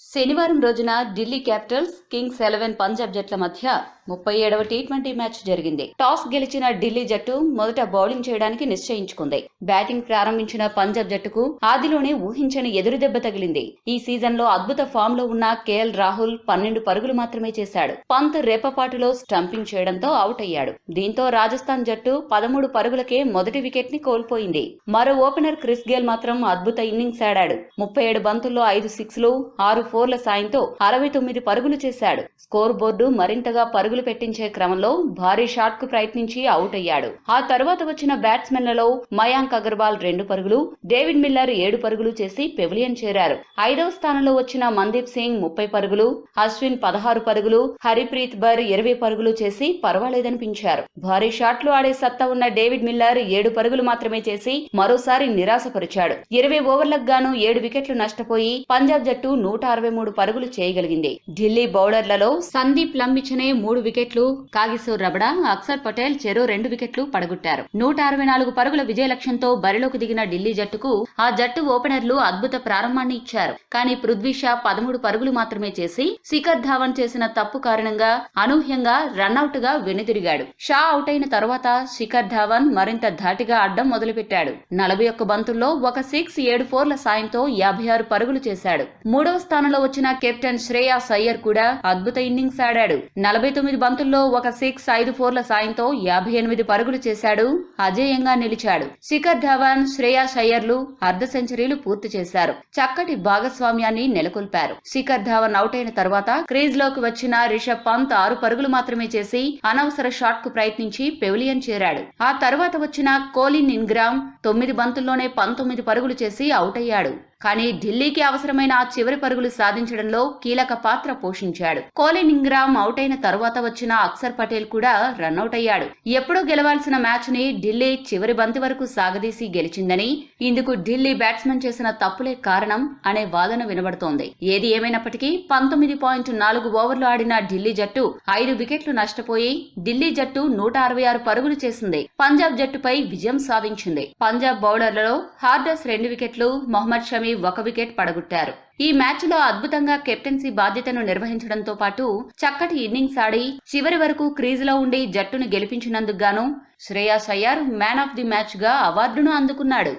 శనివారం రోజున Delhi Capitals Kings Eleven Punjab జట్ల మధ్య ముప్పై ఏడవ టీ ట్వంటీ మ్యాచ్ జరిగింది. టాస్ గెలిచిన ఢిల్లీ జట్టు మొదట బౌలింగ్ చేయడానికి నిశ్చయించుకుంది. బ్యాటింగ్ ప్రారంభించిన పంజాబ్ జట్టుకు ఆదిలోనే ఊహించని ఎదురుదెబ్బ తగిలింది. ఈ సీజన్లో అద్భుత ఫామ్లో ఉన్న కేఎల్ రాహుల్ పన్నెండు పరుగులు మాత్రమే చేశాడు. పంత్ రేపపాటులో స్టంపింగ్ చేయడంతో అవుట్ అయ్యాడు దీంతో రాజస్థాన్ జట్టు పదమూడు పరుగులకే మొదటి వికెట్ని కోల్పోయింది. మరో ఓపెనర్ క్రిస్ గేల్ మాత్రం అద్భుత ఇన్నింగ్స్ ఆడాడు. ముప్పై ఏడు బంతుల్లో ఐదు సిక్స్లు ఆరు ఫోర్ల సాయంతో అరవై తొమ్మిది పరుగులు చేశాడు. స్కోర్ బోర్డు మరింతగా పరుగులు పెట్టించే క్రమంలో భారీ షాట్కు ప్రయత్నించి అవుట్ అయ్యాడు. ఆ తర్వాత వచ్చిన బ్యాట్స్మెన్లలో మయాంక్ అగర్వాల్ రెండు పరుగులు డేవిడ్ మిల్లర్ ఏడు పరుగులు చేసి పెవిలియన్ చేరారు. ఐదవ స్థానంలో వచ్చిన మందీప్ సింగ్ ముప్పై పరుగులు అశ్విన్ పదహారు పరుగులు హరిప్రీత్ బర్ ఇరవై పరుగులు చేసి పర్వాలేదనిపించారు. భారీ షాట్లు ఆడే సత్తా ఉన్న డేవిడ్ మిల్లర్ ఏడు పరుగులు మాత్రమే చేసి మరోసారి నిరాశపరిచాడు. ఇరవై ఓవర్లకు గాను ఏడు వికెట్లు నష్టపోయి పంజాబ్ జట్టు నూట అరవై మూడు పరుగులు చేయగలిగింది. ఢిల్లీ బౌలర్లలో సందీప్ లంబిచనే మూడు వికెట్లు కాగిసూర్ రబడా అక్సర్ పటేల్ చెరో రెండు వికెట్లు పడగొట్టారు. నూట అరవై నాలుగు పరుగుల విజయ లక్ష్యంతో బరిలోకి దిగిన ఢిల్లీ జట్టుకు ఆ జట్టు ఓపెనర్లు అద్భుత ప్రారంభాన్ని ఇచ్చారు. కానీ పృథ్వీ షా పదమూడు పరుగులు మాత్రమే చేసి శిఖర్ ధావన్ చేసిన తప్పు కారణంగా అనూహ్యంగా రన్అట్గా వెనుదిరిగాడు. షా అవుట్ అయిన తర్వాత శిఖర్ ధావన్ మరింత ధాటిగా అడ్డం మొదలుపెట్టాడు. నలభై ఒక్క బంతుల్లో ఒక సిక్స్ ఏడు ఫోర్ల సాయంతో యాభై ఆరు పరుగులు చేశాడు. మూడవ స్థానంలో వచ్చిన కెప్టెన్ శ్రేయాస్ అయ్యర్ కూడా అద్భుత ఇన్నింగ్స్ ఆడాడు. నలభై తొమ్మిది బంతుల్లో ఒక సిక్స్ ఐదు ఫోర్ల సాయంతో యాభై ఎనిమిది పరుగులు చేశాడు. అజేయంగా నిలిచాడు. శిఖర్ ధవన్ శ్రేయా అయ్యర్లు అర్ధ సెంచరీలు పూర్తి చేశారు. చక్కటి భాగస్వామ్యాన్ని నెలకొల్పారు. శిఖర్ ధవన్ అవుట్ అయిన తర్వాత క్రీజ్లోకి వచ్చిన రిషబ్ పంత్ ఆరు పరుగులు మాత్రమే చేసి అనవసర షాట్కు ప్రయత్నించి పెవిలియన్ చేరాడు. ఆ తర్వాత వచ్చిన కోలిన్ ఇన్గ్రామ్ తొమ్మిది బంతుల్లోనే పంతొమ్మిది పరుగులు చేసి అవుట్ అయ్యాడు కానీ ఢిల్లీకి అవసరమైన ఆ చివరి పరుగులు సాధించడంలో కీలక పాత్ర పోషించాడు. కోలిన్ ఇంగ్రామ్ అవుట్ అయిన తరువాత వచ్చిన అక్సర్ పటేల్ కూడా రన్అట్ అయ్యాడు. ఎప్పుడూ గెలవాల్సిన మ్యాచ్ని ఢిల్లీ చివరి బంతి వరకు సాగదీసి గెలిచిందని ఇందుకు ఢిల్లీ బ్యాట్స్మెన్ చేసిన తప్పులే కారణం అనే వాదన వినబడుతోంది. ఏది ఏమైనప్పటికీ పంతొమ్మిది పాయింట్ నాలుగు ఓవర్లు ఆడిన ఢిల్లీ జట్టు ఐదు వికెట్లు నష్టపోయి ఢిల్లీ జట్టు నూట అరవై ఆరు పరుగులు చేసింది. పంజాబ్ జట్టుపై విజయం సాధించింది. పంజాబ్ బౌలర్లలో హార్డర్స్ రెండు వికెట్లు మొహమ్మద్ షమీ ఒక వికెట్ పడగొట్టారు. ఈ మ్యాచ్లో అద్భుతంగా కెప్టెన్సీ బాధ్యతను నిర్వహించడంతో పాటు చక్కటి ఇన్నింగ్స్ ఆడి చివరి వరకు క్రీజులో ఉండి జట్టును గెలిపించినందుకు గాను Shreyas Iyer man of the మ్యాచ్గా అవార్డును అందుకున్నాడు.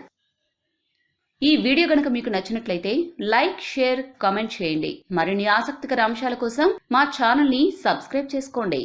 ఈ వీడియో గనుక మీకు నచ్చినట్లయితే లైక్ షేర్ కామెంట్ చేయండి. మరిన్ని ఆసక్తికర అంశాల కోసం మా ఛానల్ని సబ్స్క్రైబ్ చేసుకోండి.